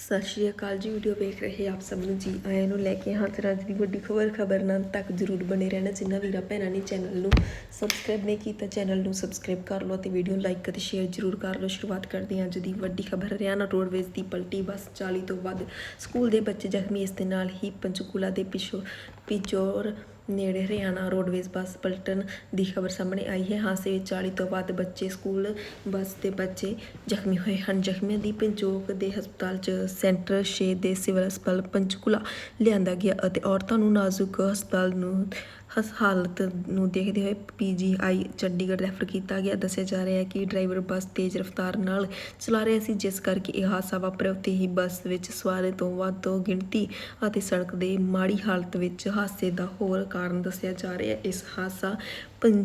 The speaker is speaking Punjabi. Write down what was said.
ਸਤਿ ਸ਼੍ਰੀ ਅਕਾਲ ਜੀ ਵੀਡੀਓ ਵੇਖ ਰਹੇ ਆਪ ਸਭ ਨੂੰ ਜੀ। ਆਇਆਂ ਨੂੰ ਲੈ ਕੇ ਹਾਜ਼ਰ ਹਾਂ ਅੱਜ ਦੀ ਵੱਡੀ ਖਬਰ ਖਬਰ ਨਾਲ ਤੱਕ ਜਰੂਰ ਬਣੇ ਰਹਿਣਾ ਜਿਨ੍ਹਾਂ ਵੀਰਾਂ ਭੈਣਾਂ ਨੇ ਚੈਨਲ ਨੂੰ ਸਬਸਕ੍ਰਾਈਬ ਨਹੀਂ ਕੀਤਾ, ਚੈਨਲ ਨੂੰ ਸਬਸਕ੍ਰਾਈਬ ਕਰ ਲਓ ਤੇ ਵੀਡੀਓ ਨੂੰ ਲਾਈਕ ਅਤੇ ਸ਼ੇਅਰ ਜਰੂਰ ਕਰ ਲਓ। ਸ਼ੁਰੂਆਤ ਕਰਦੇ ਹਾਂ ਅੱਜ ਦੀ ਵੱਡੀ ਖਬਰ। ਹਰਿਆਣਾ ਰੋਡਵੇਜ਼ ਦੀ ਪਲਟੀ, ਬੱਸ 40 ਤੋਂ ਵੱਧ ਸਕੂਲ ਦੇ ਬੱਚੇ ਜ਼ਖਮੀ, ਇਸ ਦੇ ਨਾਲ ਹੀ ਪੰਚਕੂਲਾ ਦੇ ਪਿਛੋ ਪਿਜੋਰ ਨੇੜੇ ਹਰਿਆਣਾ ਰੋਡਵੇਜ਼ ਬੱਸ ਪਲਟਣ ਦੀ ਖਬਰ ਸਾਹਮਣੇ ਆਈ ਹੈ। ਹਾਦਸੇ ਵਿੱਚ 40 ਤੋਂ ਵੱਧ ਬੱਚੇ ਸਕੂਲ, ਬੱਸ ਦੇ ਬੱਚੇ ਜ਼ਖਮੀ ਹੋਏ ਹਨ। ਜ਼ਖਮੀਆਂ ਦੀ ਪੰਜੋਕ ਦੇ ਹਸਪਤਾਲ 'ਚ ਸੈਂਟਰ 6 ਦੇ ਸਿਵਲ ਹਸਪਤਾਲ ਪੰਚਕੂਲਾ ਲਿਆਂਦਾ ਗਿਆ ਅਤੇ ਔਰਤਾਂ ਨੂੰ ਨਾਜ਼ੁਕ ਹਸਪਤਾਲ ਨੂੰ ਹਸ, ਹਾਲਤ ਨੂੰ ਦੇਖਦੇ ਹੋਏ ਪੀਜੀਆਈ ਚੰਡੀਗੜ੍ਹ ਰੈਫਰ ਕੀਤਾ ਗਿਆ। ਦੱਸਿਆ ਜਾ ਰਿਹਾ ਹੈ ਕਿ ਡਰਾਈਵਰ ਬੱਸ ਤੇਜ਼ ਰਫ਼ਤਾਰ ਨਾਲ ਚਲਾ ਰਿਹਾ ਸੀ, ਜਿਸ ਕਰਕੇ ਇਹ ਹਾਦਸਾ ਵਾਪਰਿਆ। ਉੱਥੇ ਹੀ ਬੱਸ ਵਿੱਚ ਸਵਾਰਾਂ ਤੋਂ ਵੱਧ ਤੋਂ ਗਿਣਤੀ ਅਤੇ ਸੜਕ ਦੇ ਮਾੜੀ ਹਾਲਤ ਵਿੱਚ ਹਾਦਸੇ ਦਾ ਹੋਰ ਕਾਰਨ ਦੱਸਿਆ ਜਾ ਰਿਹਾ ਇਸ ਹਾਦਸਾ ਪੰਜ